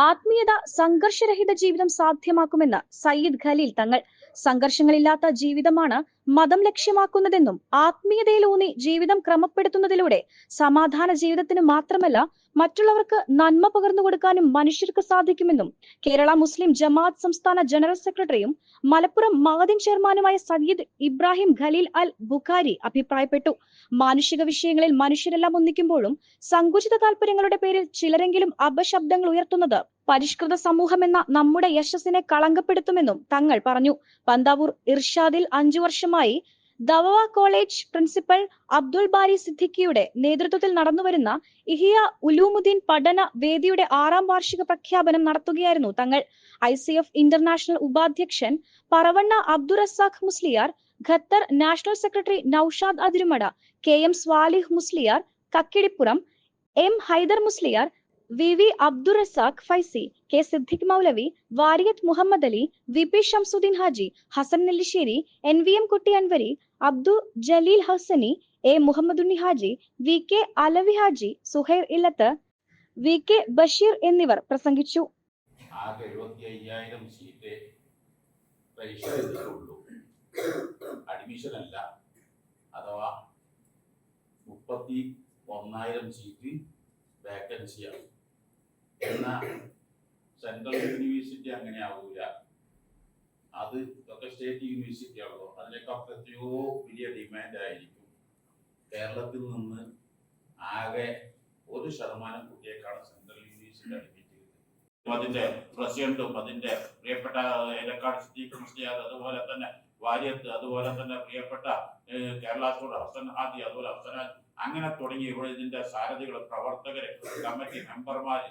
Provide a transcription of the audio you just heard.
ആത്മീയത സംഘർഷരഹിത ജീവിതം സാധ്യമാക്കുമെന്ന് സയ്യിദ് ഖലീൽ തങ്ങൾ സംഘർഷങ്ങളില്ലാത്ത ജീവിതമാണ് മതം ലക്ഷ്യമാക്കുന്നതെന്നും ആത്മീയതയിലൂന്നി ജീവിതം ക്രമപ്പെടുത്തുന്നതിലൂടെ സമാധാന ജീവിതത്തിന് മാത്രമല്ല മറ്റുള്ളവർക്ക് നന്മ പകർന്നു കൊടുക്കാനും മനുഷ്യർക്ക് സാധിക്കുമെന്നും കേരള മുസ്ലിം ജമാഅത്ത് സംസ്ഥാന ജനറൽ സെക്രട്ടറിയും മലപ്പുറം മാദിൻ ചെയർമാനുമായ സയ്യിദ് ഇബ്രാഹിം ഖലീൽ അൽ ബുഖാരി അഭിപ്രായപ്പെട്ടു. മാനുഷിക വിഷയങ്ങളിൽ മനുഷ്യരെല്ലാം ഒന്നിക്കുമ്പോഴും സങ്കുചിത താല്പര്യങ്ങളുടെ പേരിൽ ചിലരെങ്കിലും അപശബ്ദങ്ങൾ ഉയർത്തുന്നത് പരിഷ്കൃത സമൂഹമെന്ന നമ്മുടെ യശസ്സിനെ കളങ്കപ്പെടുത്തുമെന്നും തങ്ങൾ പറഞ്ഞു. പന്താവൂർ ഇർഷാദിൽ അഞ്ചു വർഷമായി ദവവ കോളേജ് പ്രിൻസിപ്പൽ അബ്ദുൾ ബാരി സിദ്ദിഖിയുടെ നേതൃത്വത്തിൽ നടന്നുവരുന്ന ഇഹിയ ഉലൂമുദ്ദീൻ പഠന വേദിയുടെ ആറാം വാർഷിക പ്രഖ്യാപനം നടത്തുകയായിരുന്നു തങ്ങൾ. ഐ സി എഫ് ഇന്റർനാഷണൽ ഉപാധ്യക്ഷൻ Paravanna Abdurazak Musliyar Qatar national secretary Naushad Athirumada K M Swalih Musliyar Kakkidippuram M Haider Musliyar V V Abdurazak Faizy K Siddique Moulavi Variyath Muhammad Ali V P Shamsuddin Haji Hasan Nellissery N V M Kutty Anwari Abdu Jaleel Hasani A Muhammadunni Haji V K Alavi Haji Suhair Illath V K Basheer എന്നിവർ പ്രസംഗിച്ചു. ആകെ admission അല്ല. അഥവാ മുപ്പത്തി ഒന്നായിരം seat വേക്കൻസിയാണ് എന്നാൽ central university അങ്ങനെ ആവൂല. അത് ഒക്കെ സ്റ്റേറ്റ് യൂണിവേഴ്സിറ്റി ആണല്ലോ അതിനേക്കാൾ എത്രയോ വലിയ ഡിമാൻഡ് ആയിരിക്കും. കേരളത്തിൽ നിന്ന് ആകെ ഒരു ശതമാനം കുട്ടിയേക്കാണ് സെൻട്രൽ യൂണിവേഴ്സിറ്റി അഡ്മിറ്റ് ചെയ്തത്. അതിന്റെ പ്രസിഡന്റും അതിന്റെ പ്രിയപ്പെട്ട എലക്കാട് സിദ്ദീഖ് മുസ്ലിയാർ അതുപോലെ തന്നെ വാര്യത്ത് അതുപോലെ തന്നെ പ്രിയപ്പെട്ട കേരള ഹസൻ ഹാദി അതുപോലെ ഹസൻ അങ്ങനെ തുടങ്ങി ഇവിടെ ഇതിന്റെ സാരഥികൾ പ്രവർത്തകര് കമ്മിറ്റി മെമ്പർമാര്